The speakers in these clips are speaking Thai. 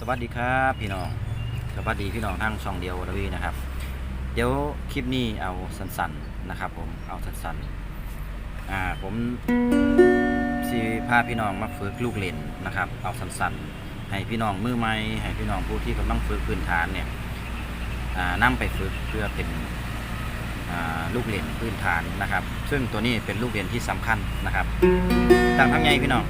สวัสดีครับพี่น้อง สวัสดีพี่น้องทั้งช่องเดียวรวีนะครับ เดี๋ยวคลิปนี้เอาสั้นๆนะครับ ผมเอาสั้นๆอ่าผมสีพาพี่น้องมาฝึกลูกเล่นนะครับ เอาสั้นๆให้พี่น้องมือใหม่ให้พี่น้องผู้ที่กำลังฝึกพื้นฐานเนี่ยอ่านำไปฝึกเพื่อเป็นอ่าลูกเล่นพื้นฐานนะครับ ซึ่งตัวนี้เป็นลูกเล่นที่สำคัญนะครับต่างทั้งไงพี่น้อง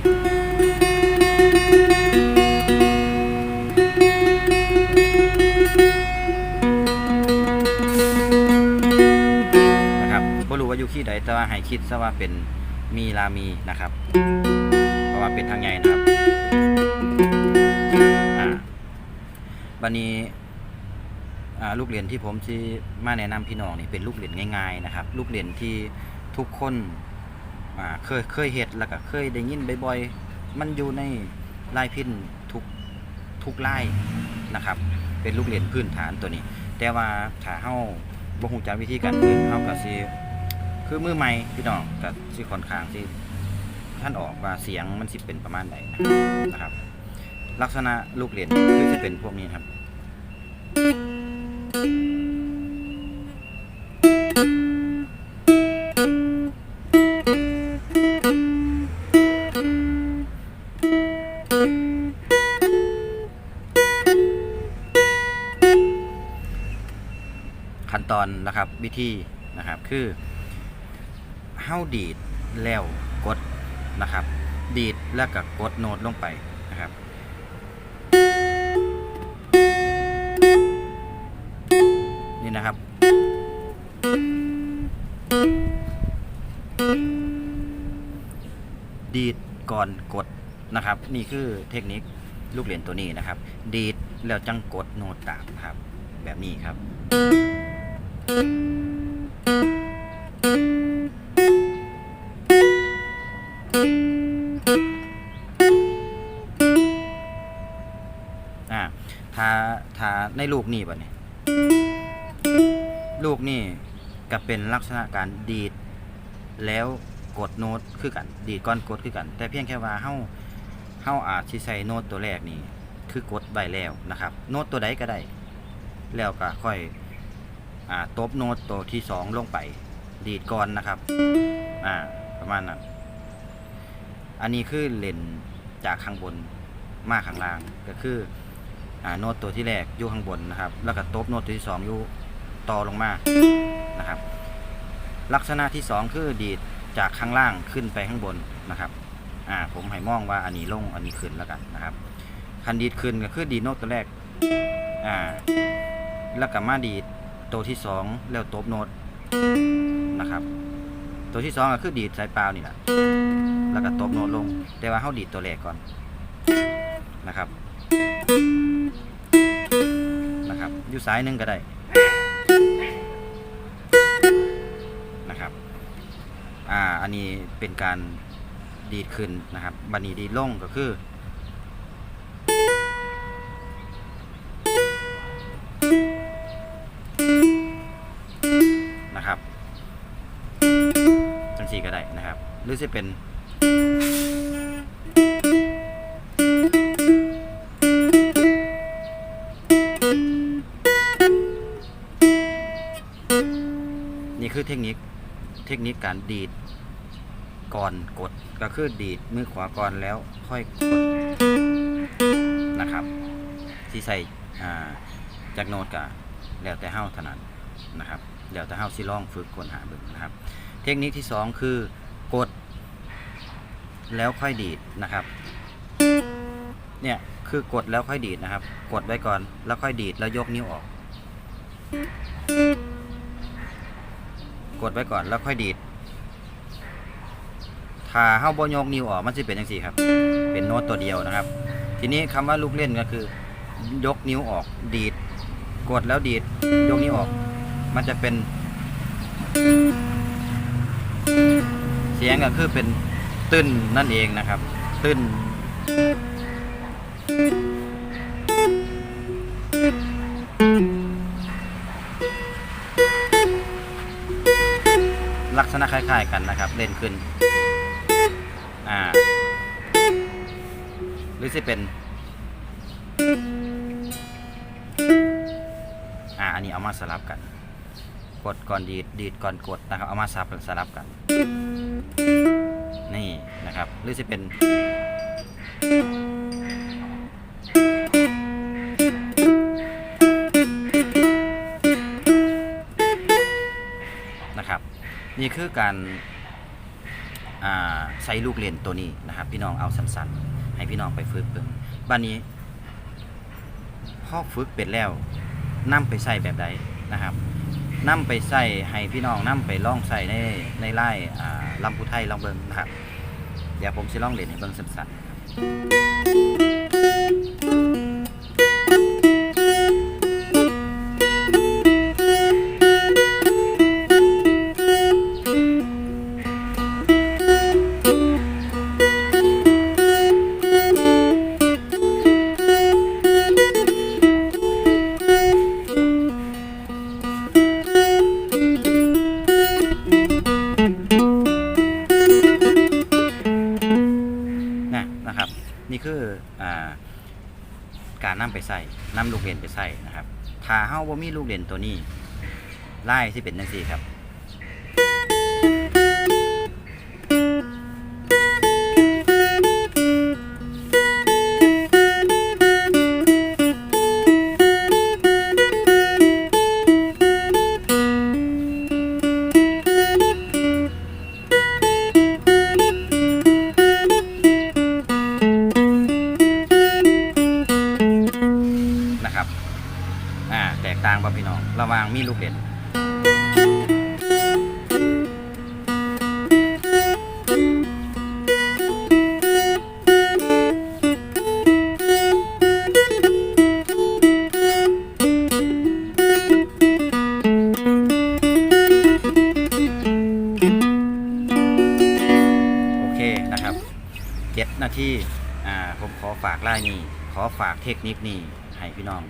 ว่าอยู่ที่ใดแต่ว่าให้คิดซะว่าเป็นมีลามีนะครับ เพราะว่าเป็นทางใหญ่นะครับอ่าบันนี้อ่าลูกเหรียญที่ผมที่มาแนะนำพี่น้องนี่เป็นลูกเหรียญง่ายๆนะครับ ลูกเหรียญที่ทุกคนอ่าเคยเคยเห็ดแล้วก็เคยได้ยินบ่อยๆมันอยู่ในลายพินทุกทุกลายนะครับ เป็นลูกเหรียญพื้นฐานตัวนี้ แต่ว่าถ้าเฮาบ่ฮู้จักวิธีการฝึกเฮาก็สิ คือมือใหม่พี่น้องก็สิค่อนข้างสิท่านออกว่าเสียงมันสิเป็นประมาณใดนะครับ ลักษณะลูกเหรียญคือจะเป็นพวกนี้ครับ ขั้นตอนนะครับวิธีนะครับคือ เฮาดีดแล้วกดนะครับ ดีดแล้วก็กดโน้ตลงไปนะครับนี่นะครับ ดีดก่อนกดนะครับ นี่คือเทคนิคลูกเหรียญตัวนี้นะครับ ดีดแล้วจังกดโน้ตตามนะครับ แบบนี้ครับ ในลูกนี่บ่เนี่ยลูกนี่ก็เป็นลักษณะการดีด แล้วกดโน้ตคือกัน ดีดก่อนกดคือกัน แต่เพียงแค่ว่าเฮาเฮาอาจสิใส่โน้ตตัวแรกนี่คือกดไว้แล้วนะครับ โน้ตตัวใดก็ได้ แล้วก็ค่อยอ่าตบโน้ตตัวที่สองลงไป ดีดก่อนนะครับอ่าประมาณนั้นอันนี้คือเล่นจากข้างบนมาข้างล่างก็คือ โน้ตตัวที่แรกอยู่ข้างบนนะครับ แล้วก็ตบโน้ตตัวที่สองอยู่ต่อลงมานะครับ ลักษณะที่สองคือดีดจากข้างล่างขึ้นไปข้างบนนะครับอ่าผมให้มองว่าอันนี้ลงอันนี้ขึ้นแล้วกันนะครับคันดีดขึ้นก็คือดีดโน้ตตัวแรกอ่าแล้วก็มาดีดตัวที่สองแล้วตบโน้ตนะครับ ตัวที่สองก็คือดีดสายเปล่านี่แหละแล้วก็ตบโน้ตลง แต่ว่าเขาดีดตัวแรกก่อนนะครับ นะครับอยู่สายหนึ่งก็ได้นะครับอ่าอันนี้เป็นการดีดขึ้นนะครับบันนี้ดีดลงก็คือนะครับจังสี่ก็ได้นะครับ หรือจะเป็น นี่คือเทคนิคเทคนิคการดีดก่อนกดก็คือดีดมือขวาก่อนแล้วค่อยกดนะครับที่ใส่จากโน้ตกะแล้วแต่เฮ้าถนัดนะครับแล้วแต่เฮ้าสิลองฝึกคนหาเบิ่งนะครับ เทคนิคที่สองคือกด แล้วค่อยดีดนะครับเนี่ยคือกดแล้วค่อยดีดนะครับ กดไว้ก่อนแล้วค่อยดีดแล้วยกนิ้วออก กดไว้ก่อนแล้วค่อยดีดถ้าเฮาบ่ยกนิ้วออกมันสิเป็นจังซี่ครับ เป็นโน้ตตัวเดียวนะครับ ทีนี้คำว่าลูกเล่นก็คือ ยกนิ้วออกดีด กดแล้วดีด ยกนิ้วออก มันจะเป็น เสียงก็คือเป็นตื้นนั่นเองนะครับ ตื้น กษณะคล้าย ๆ กันนะครับ เล่นขึ้น อ่า หรือสิเป็น อ่า อันนี้เอามาสลับกัน กดก่อนดีด ดีดก่อนกดนะครับ เอามาซับสลับกัน นี่นะครับ หรือจะเป็น คือการใช้ลูกเล่นตัวนี้นะครับ พี่น้องเอาสั้นๆ ให้พี่น้องไปฝึกเบิ่งบ้านนี้พ่อฝึกเป็นแล้วนํไปใส่แบบใดนะครับนํไปใส่ให้พี่น้องนํไปล่องใส่ในในไล่อ่าลำพูไทยลองเบิ่งนะครับเดี๋ยวผมจะล่องเล่นให้เบิ่งสั้นๆ ออ่าการนำไปใส่นำลูกเรียนไปใส่นะครับถ้าเฮาบ่มีลูกเรียนตัวนี้ไล่ที่เป็นจังซี่ครับ ระวางมีลูกเด่นโอเคนะครับเจ็ดนาทีอ่าผมขอฝากไล่นี่ ขอฝากเทคนิคนี่ให้พี่น้อง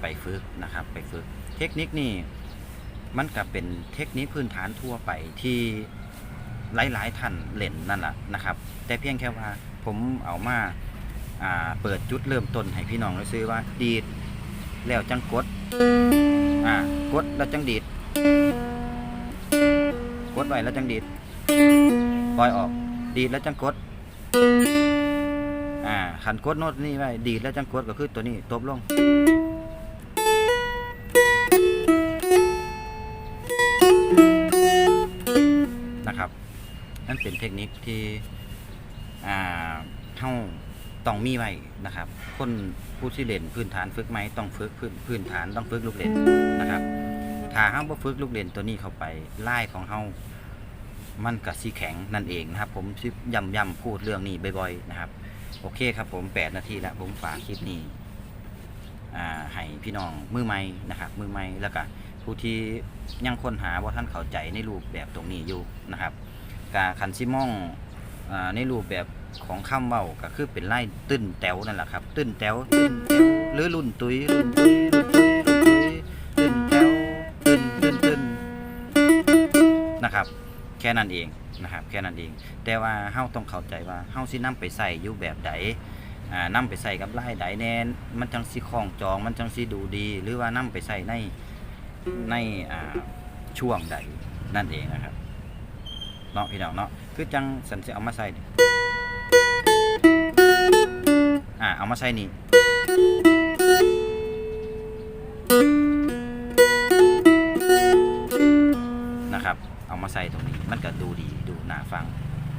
ไปฝึกนะครับไปฝึกเทคนิคนี่มันก็เป็นเทคนิคพื้นฐานทั่วไปที่หลายๆท่านเล่นนั่นแหละนะครับ แต่เพียงแค่ว่าผมเอามาาเปิดจุดเริ่มต้นให้พี่น้องได้ซื้อว่าดีดแล้วจังกดกดแล้วจังดีดกดไว้แล้วจังดีดปล่อยออกดีดแล้วจังกดอ่าขันกดโน้ตนี่ไว้ดีดแล้วจังกดก็คือตัวนี้ตบลง นั่นเป็นเทคนิคที่อ่าเท่าต้องมีไว้นะครับ คนผู้ที่เล่นพื้นฐานฝึกไหมต้องฝึกพื้นพื้นฐานต้องฝึกลูกเล่นนะครับถ้าเฮาบ่ฝึกลูกเล่นตัวนี้เข้าไปไล่ของเฮามันกับสีแข็งนั่นเองนะครับ ผมชิย้ำย้ำพูดเรื่องนี้บ่อยๆนะครับ โอเคครับผม 8 นาทีแล้วผมฝากคลิปนี้ให้พี่น้องมือใหม่นะครับ มือใหม่แล้วก็ผู้ที่ยังค้นหาว่าท่านเข้าใจในรูปแบบตรงนี้อยู่นะครับ กาคันซิมองอในรูปแบบของคำเว้าก็คือเป็นไล่ตื้นแต๋วนั่นแหละครับตื้นแต๋วตื้นแต๋วหรือรุ่นตุยรุ่นตุยรุ่นตุยรุ่นตุยตื้นแต๋วตื้นตื้นตื้นนะครับ แค่นั้นเองนะครับแค่นั้นเอง แต่ว่าเฮาต้องเข้าใจว่าเฮาสินำไปใส่อยู่แบบใดอ่านำไปใส่กับไลายใดแน่นมันจังสิคล้องจอง มันจังสิดูดี หรือว่านำไปใส่ในในช่วงใดนั่นเองนะครับ เนาะพี่น้องเนาะคือจังสันสิเอามาใส่นี่อ่าเอามาใส่นี่นะครับ เอามาใส่ตรงนี้มันก็ดูดีดูน่าฟัง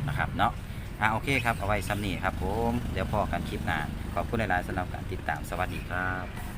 นะครับเนาะอ่าโอเคครับเอาไว้ซ้ำนี่ครับผม เดี๋ยวพอกันคลิปหน้าขอบคุณหลายๆสำหรับการติดตามสวัสดีครับ